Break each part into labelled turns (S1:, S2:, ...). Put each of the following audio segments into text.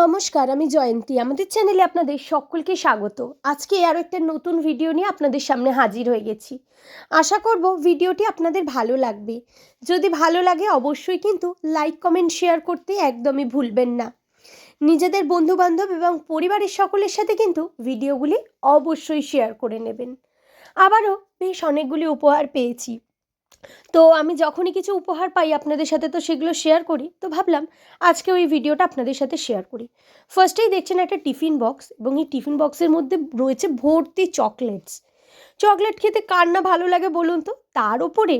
S1: নমস্কার, আমি জয়ন্তী। আমাদের চ্যানেলে আপনাদের সকলকে স্বাগত। আজকে আরও একটা নতুন ভিডিও নিয়ে আপনাদের সামনে হাজির হয়ে গেছি। আশা করব ভিডিওটি আপনাদের ভালো লাগবে। যদি ভালো লাগে অবশ্যই কিন্তু লাইক, কমেন্ট, শেয়ার করতে একদমই ভুলবেন না। নিজেদের বন্ধুবান্ধব এবং পরিবারের সকলের সাথে কিন্তু ভিডিওগুলি অবশ্যই শেয়ার করে নেবেন। আবারও বেশ অনেকগুলি উপহার পেয়েছি। তো আমি যখনই কিছু উপহার পাই আপনাদের সাথে তো সেগুলো শেয়ার করি, তো ভাবলাম আজকে ওই ভিডিওটা আপনাদের সাথে শেয়ার করি। ফার্স্টেই দেখছেন একটা টিফিন বক্স এবং এই টিফিন বক্সের মধ্যে রয়েছে ভর্তি চকলেটস চকলেট খেতে কার না ভালো লাগে বলুন তো? তার ওপরে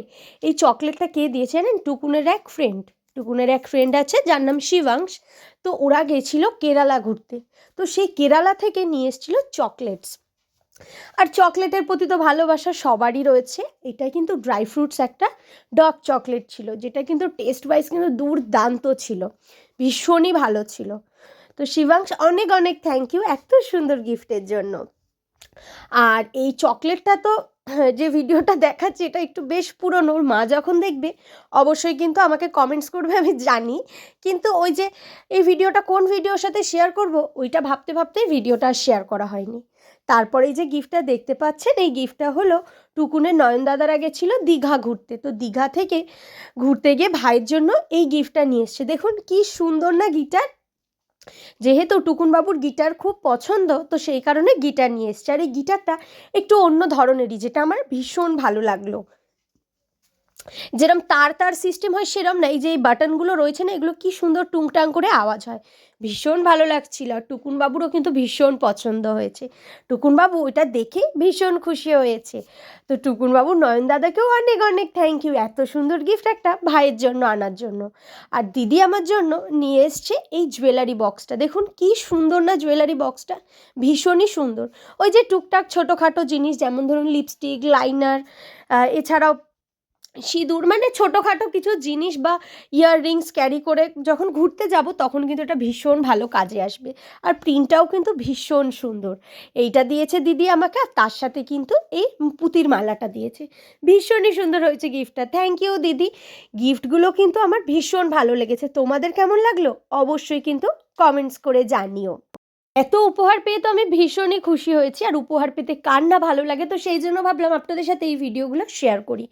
S1: এই চকলেটটা কে দিয়েছে জানেন? টুকুনের এক ফ্রেন্ড টুকুনের এক ফ্রেন্ড আছে, যার নাম শিবাংশ। তো ওরা গেছিল কেরালা ঘুরতে। তো সেই কেরালা থেকে নিয়ে এসেছিল চকলেটস আর চকলেটের প্রতি তো ভালোবাসা সবারই রয়েছে। এটা কিন্তু ড্রাই ফ্রুটস একটা ডক চকলেট ছিল, যেটা কিন্তু টেস্ট ওয়াইজ কিন্তু দুর্দান্ত ছিল, ভীষণই ভালো ছিল। তো শিবাংশ, অনেক অনেক থ্যাংক ইউ এত সুন্দর গিফটের জন্য। আর এই চকলেটটা তো যে ভিডিওটা দেখাচ্ছি, এটা একটু বেশ পুরনো। ওর মা যখন দেখবে, অবশ্যই কিন্তু আমাকে কমেন্টস করবে, আমি জানি। কিন্তু ওই যে, এই ভিডিওটা কোন ভিডিওর সাথে শেয়ার করব, ওইটা ভাবতে ভাবতেই ভিডিওটা শেয়ার করা হয়নি। তারপরে এই যে গিফটটা দেখতে পাচ্ছেন, এই গিফটটা হলো টুকুনের নয়ন আগে ছিল দীঘা ঘুরতে। তো দীঘা থেকে ঘুরতে গিয়ে ভাইয়ের জন্য এই গিফটটা নিয়ে এসছে। দেখুন কি সুন্দর না গিটার যেহেতু টুকুনবাবুর গিটার খুব পছন্দ, তো সেই কারণে গিটার নিয়ে এসছে। আর এই গিটারটা একটু অন্য ধরনেরই, যেটা আমার ভীষণ ভালো লাগল। যেরম তার তার সিস্টেম হয়, সেরম না। এই যে এই বাটনগুলো রয়েছে না, এগুলো কি সুন্দর টুংটাং করে আওয়াজ হয়। ভীষণ ভালো লাগছিল। আর টুকুনবাবুরও কিন্তু ভীষণ পছন্দ হয়েছে। টুকুনবাবু ওইটা দেখে ভীষণ খুশি হয়েছে। তো টুকুনবাবু, নয়ন দাদাকেও অনেক অনেক থ্যাংক ইউ এত সুন্দর গিফট একটা ভাইয়ের জন্য আনার জন্য। আর দিদি আমার জন্য নিয়ে এসছে এই জুয়েলারি বক্সটা দেখুন কি সুন্দর না জুয়েলারি বক্সটা ভীষণই সুন্দর। ওই যে টুকটাক ছোটোখাটো জিনিস, যেমন ধরুন লিপস্টিক লাইনার এছাড়াও সিঁদুর মানে ছোটোখাটো কিছু জিনিস বা ইয়াররিংস ক্যারি করে যখন ঘুরতে যাব, তখন কিন্তু এটা ভীষণ ভালো কাজে আসবে। আর প্রিন্টটাও কিন্তু ভীষণ সুন্দর। এইটা দিয়েছে দিদি আমাকে, আর তার সাথে কিন্তু এই পুতির মালাটা দিয়েছে। ভীষণই সুন্দর হয়েছে গিফটটা থ্যাংক ইউ দিদি। গিফটগুলো কিন্তু আমার ভীষণ ভালো লেগেছে। তোমাদের কেমন লাগল? অবশ্যই কিন্তু কমেন্টস করে জানিও। এত উপহার পেয়ে তো আমি ভীষণই খুশি হয়েছি। আর উপহার পেতে কার না ভালো লাগে? তো সেই জন্য ভাবলাম আপনাদের সাথে এই ভিডিওগুলো শেয়ার করি।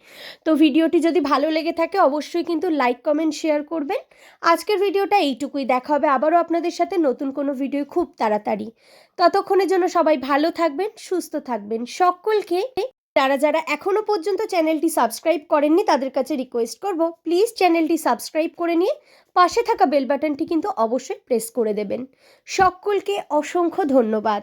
S1: তো ভিডিওটি যদি ভালো লেগে থাকে, অবশ্যই কিন্তু লাইক কমেন্ট শেয়ার করবেন। আজকের ভিডিওটা এইটুকুই। দেখা হবে আবারও আপনাদের সাথে নতুন কোনো ভিডিও খুব তাড়াতাড়ি। ততক্ষণের জন্য সবাই ভালো থাকবেন, সুস্থ থাকবেন। সকলকে যারা যারা এখনও পর্যন্ত চ্যানেলটি সাবস্ক্রাইব করেননি, তাদের কাছে রিকোয়েস্ট করব প্লিজ চ্যানেলটি সাবস্ক্রাইব করে নিয়ে পাশে থাকা বেল বাটনটি কিন্তু অবশ্যই প্রেস করে দেবেন। সকলকে অসংখ্য ধন্যবাদ।